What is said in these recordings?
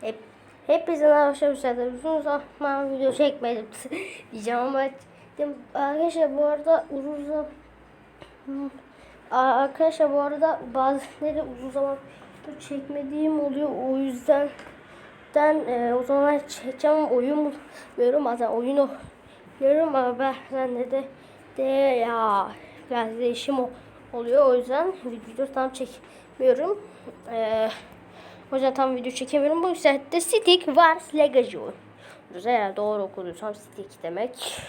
Hep hepinizin arkadaşlar uzun zaman video çekmedim diyeceğim ama arkadaşlar bu arada uzun zaman arkadaşlar bu arada bazıları uzun zaman çekmediğim oluyor o yüzden den e, o zaman çekeceğim oyun diyorum bazen oyunu diyorum ama bazen de de, de ya biraz değişim oluyor o yüzden video tam çekmiyorum. Eee o yüzden tam video çekemiyorum. Bu de Stick Wars Legacy oynuyoruz. Eğer doğru okuduysam stick demek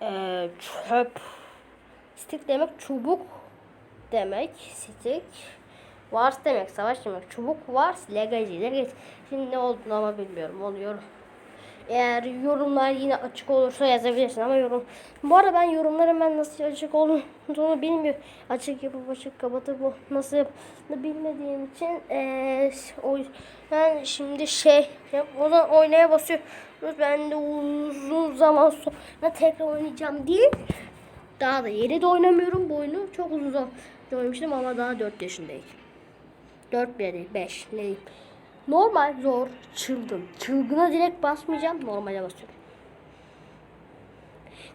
eee çöp. Stick demek çubuk demek. Stick. Wars demek savaş demek. Çubuk Wars Legacy. Legacy. Şimdi ne olduğunu ama bilmiyorum. Oluyor. Eğer yorumlar yine açık olursa yazabilirsin ama yorum. Bu arada ben yorumların ben nasıl açık olduğunu bilmiyorum. Açık yapıp açık kapatıp nasıl yapıldığını bilmediğim için eee o yüzden şimdi şey o zaman oynaya basıyoruz. Ben de uzun zaman sonra tekrar oynayacağım değil. Daha da yeni de oynamıyorum bu oyunu. Çok uzun zaman oynamıştım ama daha 4 yaşındayım. 4 değil 5 ne diyeyim. Normal zor çılgın. Çılgına direkt basmayacağım. Normale basıyorum.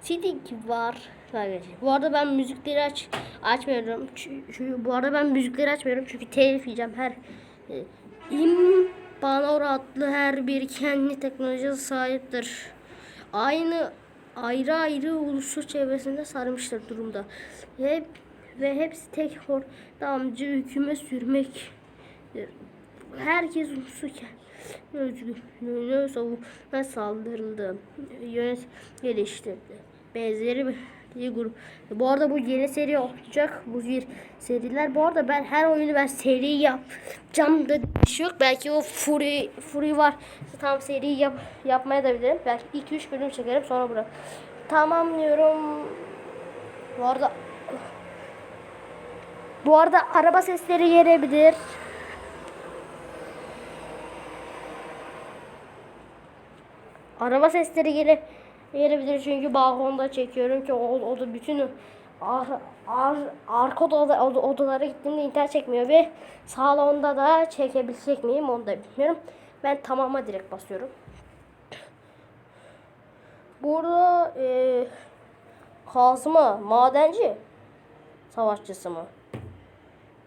CD var. Bu arada ben müzikleri aç açmıyorum. Çünkü bu arada ben müzikleri açmıyorum çünkü telif yiyeceğim her e, İmpanor adlı her bir kendi teknolojiye sahiptir. Aynı ayrı ayrı uluslar çevresinde sarmıştır durumda. Hep ve hepsi tek ortamcı hükümet sürmektir. Herkes ulusuken özgürlüğünü savunma saldırıldı. Yönet geliştirdi. Benzeri bir grup. Bu arada bu yeni seri olacak. Bu bir seriler. Bu arada ben her oyunu ben seri yapacağım da bir şey yok. Belki o Fury, Fury var. Tam seri yap, yapmaya da bilirim. Belki 2-3 bölüm çekerim sonra bırak. Tamamlıyorum. Bu arada bu arada araba sesleri gelebilir. Araba sesleri gele, gelebilir çünkü balkonda çekiyorum ki o, o da bütün ar, ar, arka oda, oda, odalara gittiğimde internet çekmiyor ve salonda da çekebilecek miyim onu da bilmiyorum. Ben tamama direkt basıyorum. Burada e, kazma, madenci savaşçısı mı?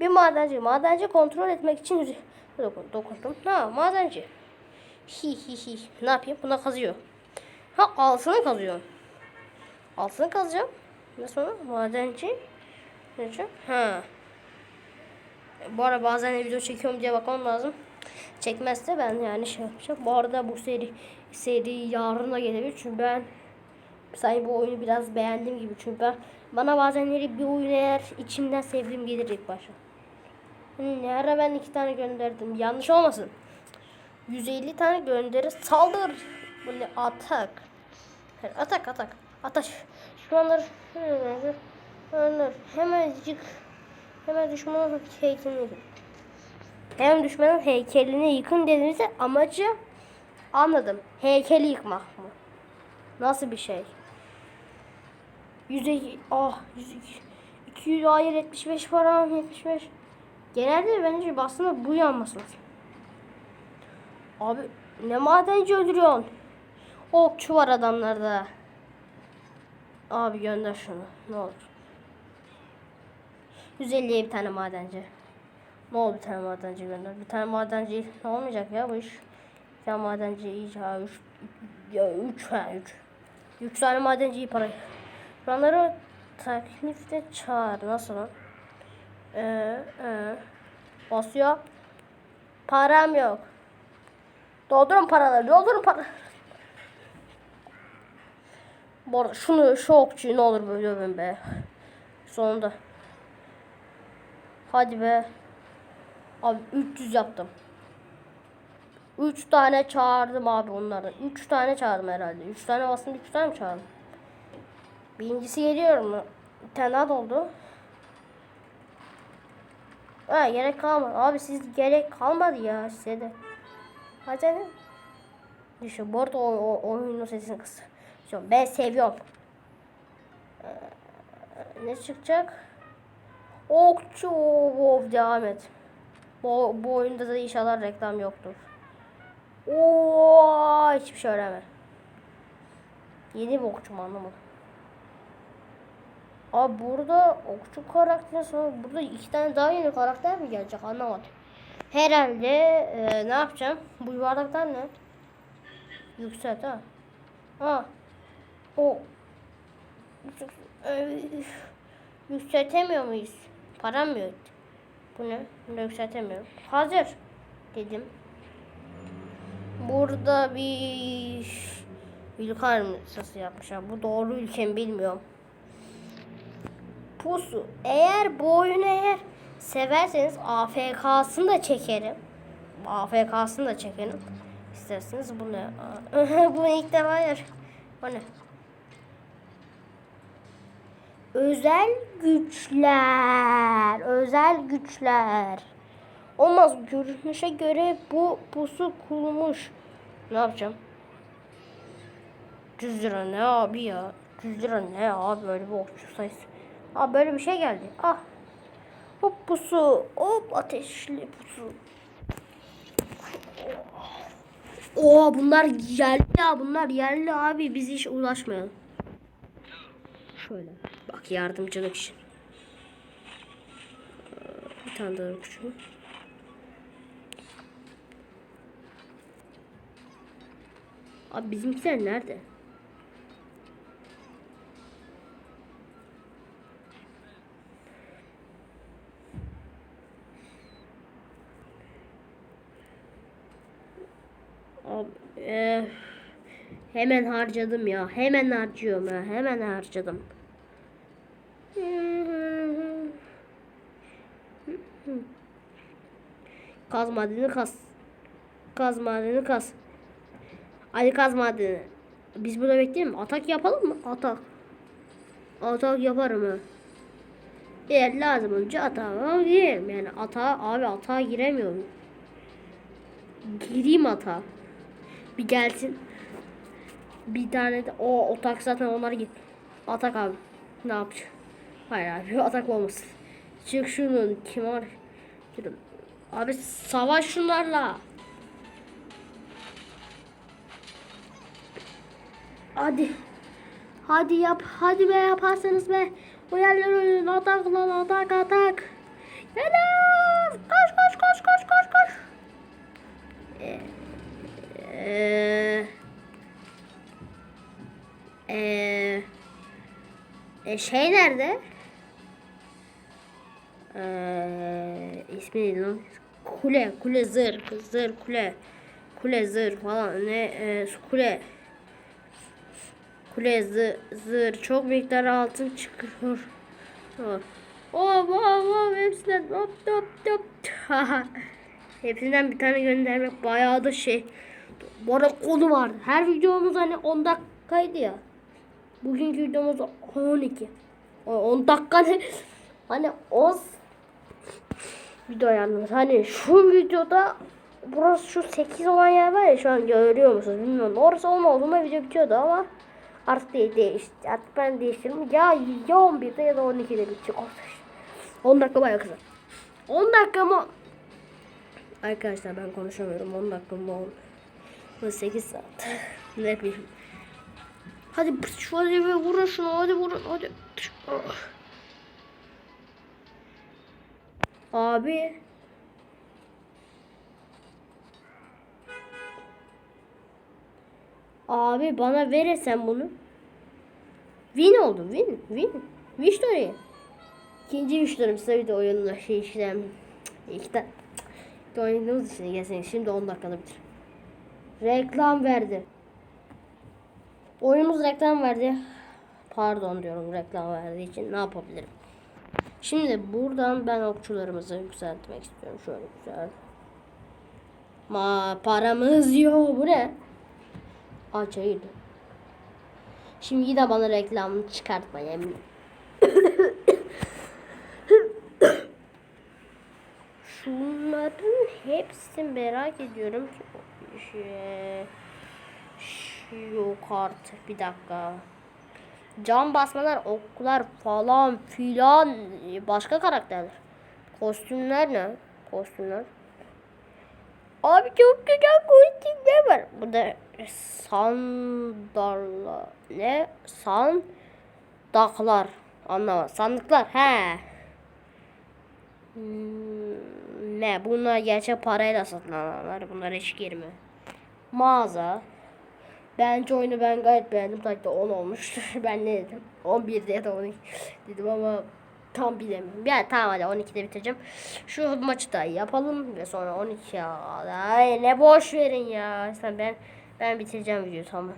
Bir madenci. Madenci kontrol etmek için dokundum. Ha madenci. Hi hi hi. Ne yapayım? Buna kazıyor. Ha altını kazıyor. Altını kazacağım. Ne sonra? Madenci. Ne yapacağım? Ha. Bu arada bazen de video çekiyorum diye bakmam lazım. Çekmezse ben yani şey yapacağım. Bu arada bu seri seri yarına gelebilir. Çünkü ben sanki bu oyunu biraz beğendim gibi. Çünkü ben bana bazenleri bir oyun eğer içimden sevdiğim gelir ilk başta. Ne ara ben iki tane gönderdim. Yanlış olmasın. 150 tane gönderi saldır. Bu ne atak. Atak atak. Ataş. Şu anlar Önler. Hemencik. Hemen düşmanın heykelini yıkın. Hem düşmanın heykelini yıkın dediğimizde amacı anladım. Heykeli yıkmak mı? Nasıl bir şey? 100 ah 100, 200 hayır 75 para 75. Genelde bence aslında bu yanması lazım. Abi ne madenci öldürüyorsun? Okçu var adamlarda. Abi gönder şunu ne olur. 150'ye bir tane madenci. Ne oldu bir tane madenci gönder. Bir tane madenci ne olmayacak ya bu iş. Bir tane madenci iyi ha 3 ya 3 ha 3. 3 tane madenci iyi para. Bunları taklifte çağır nasıl lan? Ee, ee. Basıyor. Param yok. Doldurun paraları, doldurun para. Bu arada şunu, şu okçuyu ne olur böyle dövün be. Sonunda. Hadi be. Abi 300 yaptım. 3 tane çağırdım abi onlardan. 3 tane çağırdım herhalde. 3 tane bastım 3 tane mi çağırdım? Birincisi geliyor mu? Bir tane daha doldu. Ha gerek kalmadı. Abi siz gerek kalmadı ya size de. Hadi. Düşün. Bu arada o, o, oyunun sesini kıs. Şu, Ben seviyorum. Ee, ne çıkacak? Okçu. Wow, devam et. Bu, bu oyunda da inşallah reklam yoktur. Oo, hiçbir şey öğrenmedim. Yeni bir okçu mu anlamadım. Abi burada okçu karakter sonra burada iki tane daha yeni karakter mi gelecek anlamadım. Herhalde e, ne yapacağım? Bu yuvarlaklar ne? Yükselt ha. Ha. O. E, Yükseltemiyor muyuz? Param mı yok? Bu ne? Bunu yükseltemiyorum. Hazır. Dedim. Burada bir ülke haritası yapmışlar. Bu doğru ülke mi bilmiyorum. Pusu. Eğer bu oyunu eğer severseniz AFK'sını da çekerim. AFK'sını da çekerim. İsterseniz bu ne? Aa, bu ilk defa yer. O ne? Özel güçler. Özel güçler. Olmaz. Görünüşe göre bu pusu kurulmuş. Ne yapacağım? 100 lira ne abi ya? 100 lira ne abi böyle bir okçu sayısı. Aa böyle bir şey geldi. Ah. Hop pusu. Hop ateşli pusu. Oo bunlar yerli ya bunlar yerli abi biz hiç ulaşmayalım. Şöyle bak yardımcılık için. Ee, Bir tane daha okçu. Abi bizimkiler nerede? Abi, eh, hemen harcadım ya. Hemen harcıyorum ya. Hemen harcadım. Kaz madeni kaz. Kaz madeni kaz. Hadi kaz madeni. Biz burada bekleyelim? Atak yapalım mı? Atak. Atak yaparım ha. Eğer lazım önce atağa girerim. Yani atağa abi atağa giremiyorum. Gireyim atağa. Bir gelsin. Bir tane de o otak zaten onlar git. Atak abi. Ne yapacak? Hayır abi atak olmasın. Çık şunun kim var? Şunun. Abi savaş şunlarla. Hadi. Hadi yap. Hadi be yaparsanız be. O yerler ölün. Atak lan atak atak. Helal. Koş koş koş koş koş koş. Ee, Eee eee e, şey nerede? Eee ismi neydi lan? Kule, kule zır, zır kule. Kule zır falan ne e, kule. Kule zır, zır çok miktar altın çıkıyor. Hop hop hop hepsinden hop hop hop. Hepsinden bir tane göndermek bayağı da şey. Bu arada konu vardı. Her videomuz hani 10 dakikaydı ya. Bugünkü videomuz 12. O 10 dakika ne? Hani 10 video yalnız. Hani şu videoda burası şu 8 olan yer var ya şu an görüyor musunuz bilmiyorum. Orası 10 olduğunda video bitiyordu ama artık değil değişti. Artık ben değiştirdim. Ya, ya 11'de ya da 12'de bitecek orada. 10 dakika bayağı kısa. 10 dakika mı? Arkadaşlar ben konuşamıyorum. 10 dakika mı? 10 8 saat. ne bileyim. Hadi şu hadi ve vurun şunu hadi vurun hadi. Abi. Abi bana verirsen bunu. Win oldu win win. Victory. İkinci victory'm size bir de oyunla şey işte. İşte. İşte oynadığımız için gelsene şimdi 10 dakikada bitir. Reklam verdi. Oyunumuz reklam verdi. Pardon diyorum reklam verdiği için ne yapabilirim? Şimdi buradan ben okçularımızı yükseltmek istiyorum. Şöyle güzel. Ma paramız yok. Bu ne? Aç hayır. Şimdi yine bana reklam çıkartma yemin. Şunların hepsini merak ediyorum ki. Yok artık bir dakika. Cam basmalar, oklar falan filan başka karakterler. Kostümler ne? Kostümler. Abi çok güzel koştuklar var. Burada sandallar ne? Sandaklar. Anlamadım. Sandıklar. He. Hmm, ne? Bunlar gerçek parayla satın alanlar. Bunlar hiç girme. Mağaza. Bence oyunu ben gayet beğendim. Tabii 10 olmuştur. ben ne dedim? 11 ya da 12 dedim ama tam bilemiyorum. Yani tamam hadi 12'de bitireceğim. Şu maçı da yapalım ve sonra 12 ya. Ay ne boş verin ya. Sen ben ben bitireceğim videoyu tamam.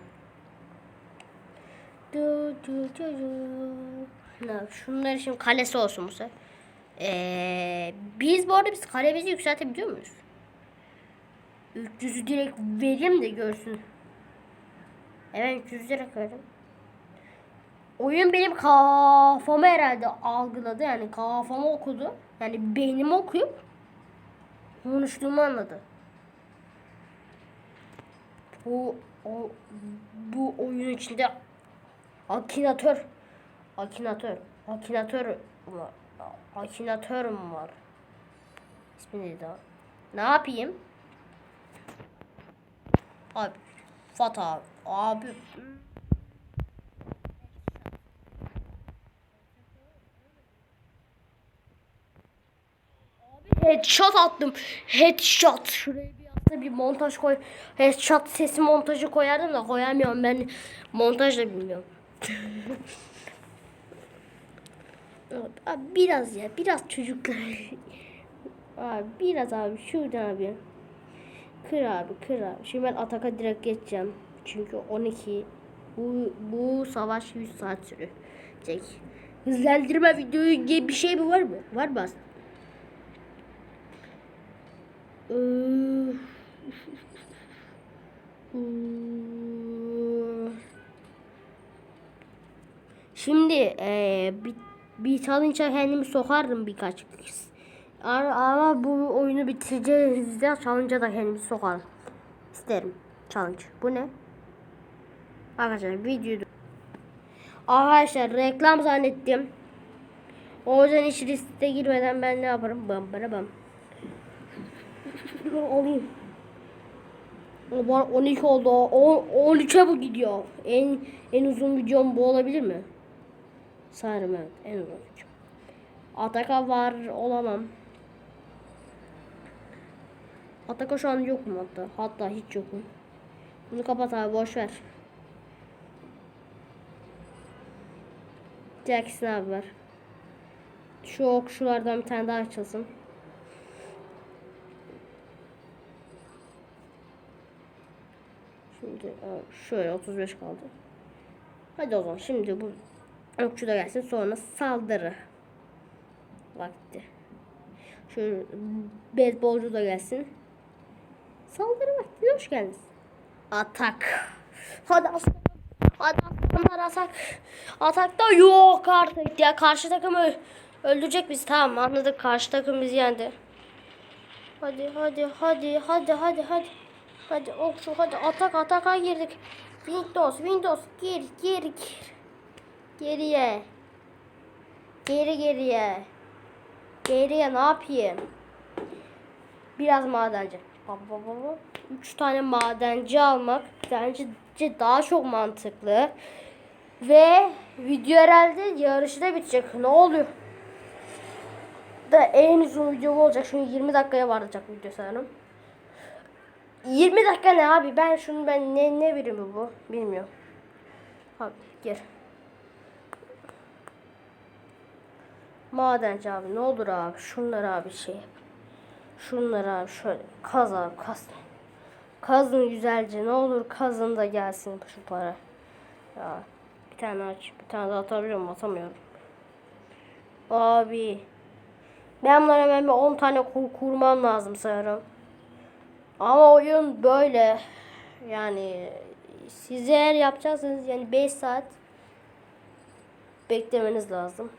Du, du, du, du. Şunlar şimdi kalesi olsun bu sefer. Ee, biz bu arada biz kalemizi yükseltebiliyor muyuz? 300'ü direkt vereyim de görsün. Evet 300 direkt verdim. Oyun benim kafamı herhalde algıladı yani kafamı okudu. Yani beynimi okuyup konuştuğumu anladı. Bu o, bu oyun içinde akinatör akinatör akinatör var. Akinatörüm var. İsmi neydi abi? Ne yapayım? Abi Fat abi. Abi Headshot attım. Headshot. Şuraya bir aslında bir montaj koy. Headshot sesi montajı koyardım da koyamıyorum. Ben montaj da bilmiyorum. abi biraz ya. Biraz çocuklar. abi biraz abi. Şuradan abi. Kır abi kır abi. Şimdi ben Atak'a direkt geçeceğim. Çünkü 12 bu, bu savaş 100 saat sürecek. Hızlandırma videoyu gibi bir şey mi var mı? Var mı aslında? Ee, Şimdi eee bir, bir challenge'a kendimi sokardım birkaç kez. Ama, bu oyunu bitireceğizde challenge'a da kendimi sokarım. İsterim. Challenge. Bu ne? Arkadaşlar video Arkadaşlar reklam zannettim. O yüzden hiç riske girmeden ben ne yaparım? Bam bana bam. Alayım. O bana 12 oldu. 10 13'e bu gidiyor. En en uzun videom bu olabilir mi? Sanırım evet. En uzun video. Ataka var olamam. Ataka şu an yokum hatta. Hatta hiç yokum. Bunu kapat abi boş ver. Jackson abi var. Şu okşulardan bir tane daha açılsın. Şimdi şöyle 35 kaldı. Hadi o zaman şimdi bu okçu da gelsin sonra saldırı vakti. Şu beyzbolcu da gelsin. Saldırı vakti hoş geldiniz. Atak. Hadi aslanım. Hadi aslanlar atak. Atakta yok artık ya. Karşı takım ö- öldürecek biz. Tamam anladık. Karşı takım bizi yendi. Hadi hadi hadi hadi hadi hadi. Hadi okçu hadi atak ataka girdik. Windows Windows gir gir gir. Geriye. Geri geriye. Geriye ne yapayım? Biraz madenci. Üç tane madenci almak bence daha çok mantıklı. Ve video herhalde yarışı da bitecek. Ne oluyor? Da en uzun video olacak. Çünkü 20 dakikaya varacak video sanırım. 20 dakika ne abi? Ben şunu ben ne ne birimi bu? Bilmiyorum. Abi gir. Madenci abi ne olur abi şunları abi şey. Şunları abi şöyle kaz abi kaz. Kazın güzelce ne olur kazın da gelsin şu para. Ya bir tane aç bir tane daha atabiliyor muyum atamıyorum. Abi ben bunlara hemen bir 10 tane kur kurmam lazım sanırım. Ama oyun böyle. Yani siz eğer yapacaksınız yani 5 saat beklemeniz lazım.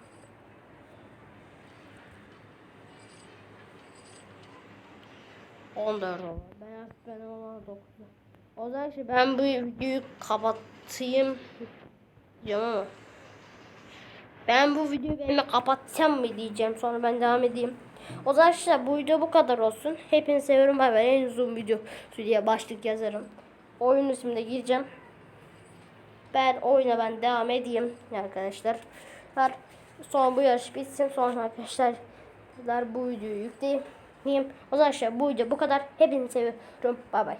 On dört oldu. Ben ben ona dokuzda. O zaman işte ben bu videoyu kapatayım diyeceğim ben bu videoyu benimle kapatsam mı diyeceğim sonra ben devam edeyim. O zaman arkadaşlar bu video bu kadar olsun. Hepinizi seviyorum. Bay bay. En uzun video diye başlık yazarım. Oyun ismine gireceğim. Ben oyuna ben devam edeyim arkadaşlar. Sonra bu yarış bitsin. Sonra arkadaşlar bu videoyu yükleyeyim. O zaman arkadaşlar bu video bu kadar. Hepinizi seviyorum. Bay bay.